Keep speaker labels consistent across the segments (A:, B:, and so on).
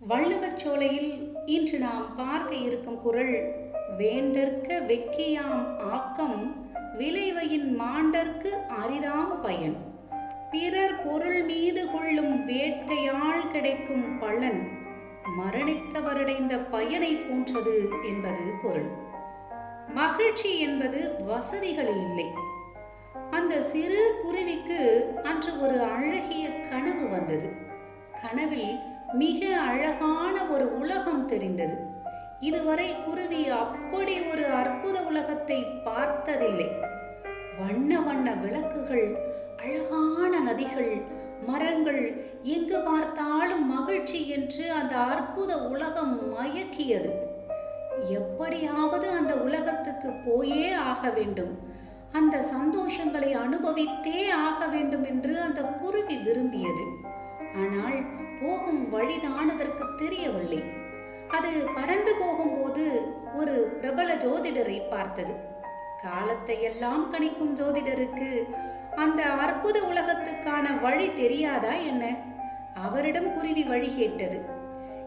A: வள்ளுவச் சோலையில் இன்று நாம் பார்க்க இருக்கும் குரல் வேண்டற்க வெக்கியாம் ஆக்கம் விளைவையின் மாண்டற்கு அரிதாம் பயன். பிறர் பொருள் மீது கொள்ளும் வேட்கையால் கிடைக்கும் பலன் மரணித்தவரடைந்த பயனை போன்றது என்பது பொருள். மகிழ்ச்சி என்பது வசதிகளில் இல்லை. அந்த சிறு குருவிக்கு அன்று ஒரு அழகிய கனவு வந்தது. கனவில் மிக அழகான ஒரு உலகம் தெரிந்தது. இதுவரை குருவி அப்படி ஒரு அற்புத உலகத்தை பார்த்ததில்லை. வண்ண வண்ண விளக்குகள் அழகான நதிகள் மரங்கள் எங்கு பார்த்தாலும் மகிழ்ச்சி என்று அந்த அற்புத உலகம் மயக்கியது. எப்படியாவது அந்த உலகத்துக்கு போயே ஆக வேண்டும். அந்த சந்தோஷங்களை அனுபவித்தே ஆக வேண்டும் என்று அந்த குருவி விரும்பியது. ஆனால் போகும் வழிதான் அதற்கு தெரியவில்லை. அது பறந்து போகும்போது ஒரு பிரபல ஜோதிடரை பார்த்தது. காலத்தை எல்லாம் கணிக்கும் ஜோதிடருக்கு அந்த அற்புத உலகத்துக்கான வழி தெரியாதா என்ன? அவரிடம் குருவி வழி கேட்டது.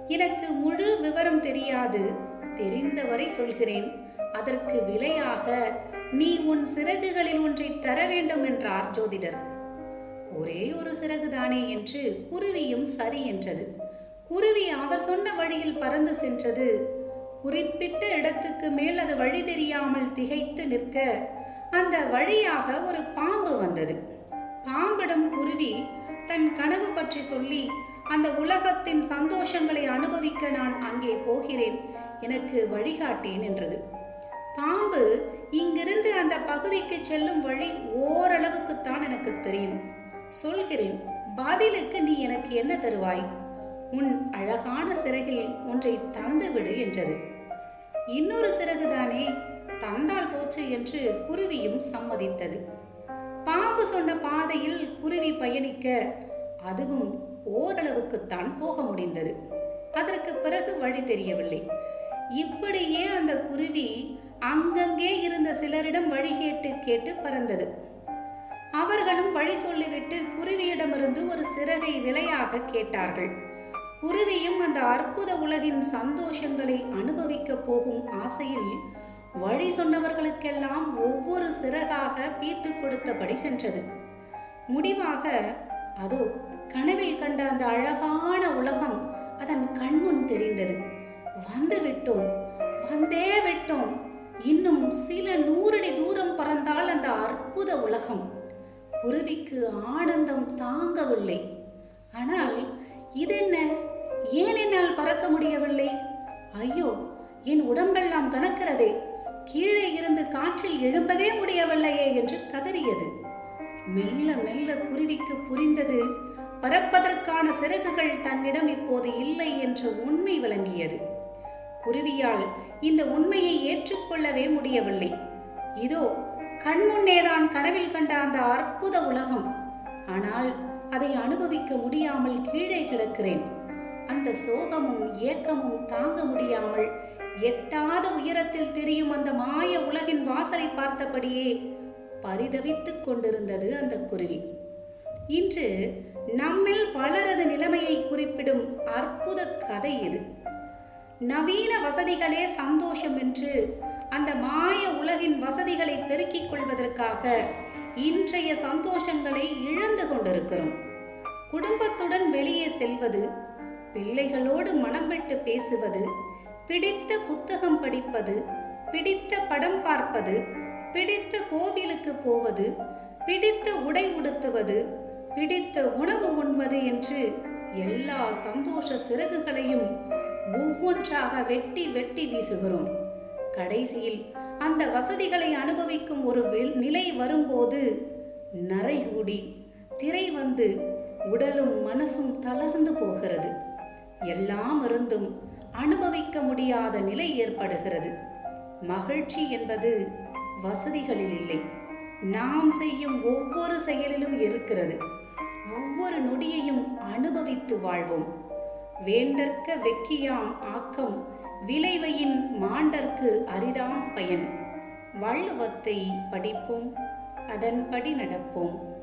A: எனக்கு முழு விவரம் தெரியாது தெரிந்தவரை சொல்கிறேன். அதற்கு விலையாக நீ உன் சிறகுகளில் ஒன்றை தர வேண்டும் என்றார் ஜோதிடர். ஒரே ஒரு சிறகுதானே என்று குருவியும் சரி என்றது. குருவி அவர் சொன்ன வழியில் பறந்து சென்றது. குறிப்பிட்ட இடத்துக்கு மேல் அது வழி தெரியாமல் திகைத்து நிற்க அந்த வழியாக ஒரு பாம்பு வந்தது. பாம்பிடம் குருவி தன் கனவு பற்றி சொல்லி அந்த உலகத்தின் சந்தோஷங்களை அனுபவிக்க நான் அங்கே போகிறேன். எனக்கு வழிகாட்டேன் என்றது. பாம்பு இங்கிருந்து அந்த பகுதிக்கு செல்லும் வழி ஓரளவுக்குத்தான் எனக்கு தெரியும். சொல்கிறேன் பாதிலுக்கு நீ எனக்கு என்ன தருவாய்? உன் அழகான சிறகில் ஒன்றை தந்து விடு என்றது. இன்னொரு சிறகுதானே தந்தால் போச்சு என்று குருவியும் சம்மதித்தது. பாம்பு சொன்ன பாதையில் குருவி பயணிக்க அதுவும் ஓரளவுக்குத்தான் போக முடிந்தது. அதற்கு பிறகு வழி தெரியவில்லை. இப்படியே அந்த குருவி அங்கங்கே இருந்த சிலரிடம் வழி கேட்டு கேட்டு பறந்தது. அவர்களும் வழி சொல்லிவிட்டு குருவியிடமிருந்து ஒரு சிறகை விலையாக கேட்டார்கள். குருவியும் அந்த அற்புத உலகின் சந்தோஷங்களை அனுபவிக்க போகும் ஆசையில் வழி சொன்னவர்களுக்கெல்லாம் ஒவ்வொரு சிறகாக பீத்து கொடுத்தபடி சென்றது. முடிவாக அதோ கனவில் கண்ட அந்த அழகான உலகம் அதன் கண்முன் தெரிந்தது. வந்து விட்டோம் வந்தே விட்டோம். இன்னும் சில நூறடி தூரம் பறந்தால் அந்த அற்புத உலகம். குருவிக்கு ஆனந்தம் தாங்கவில்லை. ஆனால் இதென்ன? ஏன் என்னால் பறக்க முடியவில்லை? ஐயோ என் உடம்பெல்லாம் கணக்கிறதே கீழே இருந்து காற்றில் எழும்பவே முடியவில்லையே என்று கதறியது. மெல்ல மெல்ல குருவிக்கு புரிந்தது பறப்பதற்கான சிறகுகள் தன்னிடம் இப்போது இல்லை என்ற உண்மை விளங்கியது. குருவியால் இந்த உண்மையை ஏற்றுக்கொள்ளவே முடியவில்லை. இதோ கண்முன்னேதான் கனவில் கண்ட அந்த அற்புத உலகம். ஆனால் அதை அனுபவிக்க முடியாமல் கீழே கிடக்கிறேன். அந்த சோகமும் ஏக்கமும் தாங்க முடியாமல் எட்டாத உயரத்தில் தெரியும் அந்த மாய உலகின் வாசலை பார்த்தபடியே பரிதவித்துக் கொண்டிருந்தது அந்த குருவி. இன்று நம்மில் பலரது நிலைமையை குறிப்பிடும் அற்புத கதை இது. நவீன வசதிகளே சந்தோஷம் என்று அந்த மாய உலகின் கொள்வதற்காக இன்றைய சந்தோஷங்களை இழந்து கொண்டிருக்கிறோம். குடும்பத்துடன் வெளியே செல்வது பிள்ளைகளோடு மனம் விட்டு பேசுவது பிடித்த புத்தகம் படிப்பது பிடித்த படம் பார்ப்பது பிடித்த கோவிலுக்கு போவது பிடித்த உடை உடுத்துவது பிடித்த உணவு உண்பது என்று எல்லா சந்தோஷ சிறகுகளையும் ஒவ்வொன்றாக வெட்டி வெட்டி வீசுகிறோம். கடைசியில் அந்த வசதிகளை அனுபவிக்கும் ஒரு நிலை வரும்போது நரைகூடி திரை வந்து உடலும் மனசும் தளர்ந்து போகிறது. எல்லாம் இருந்தும் அனுபவிக்க முடியாத நிலை ஏற்படுகிறது. மகிழ்ச்சி என்பது வசதிகளில் இல்லை. நாம் செய்யும் ஒவ்வொரு செயலிலும் இருக்கிறது. ஒவ்வொரு நொடியையும் அனுபவித்து வாழ்வோம். வேண்டற்க வெக்கியாம் ஆக்கம் விளைவையின் மாண்டற்கு அரிதாம் பயன். வள்ளுவத்தை படிப்போம் அதன்படி நடப்போம்.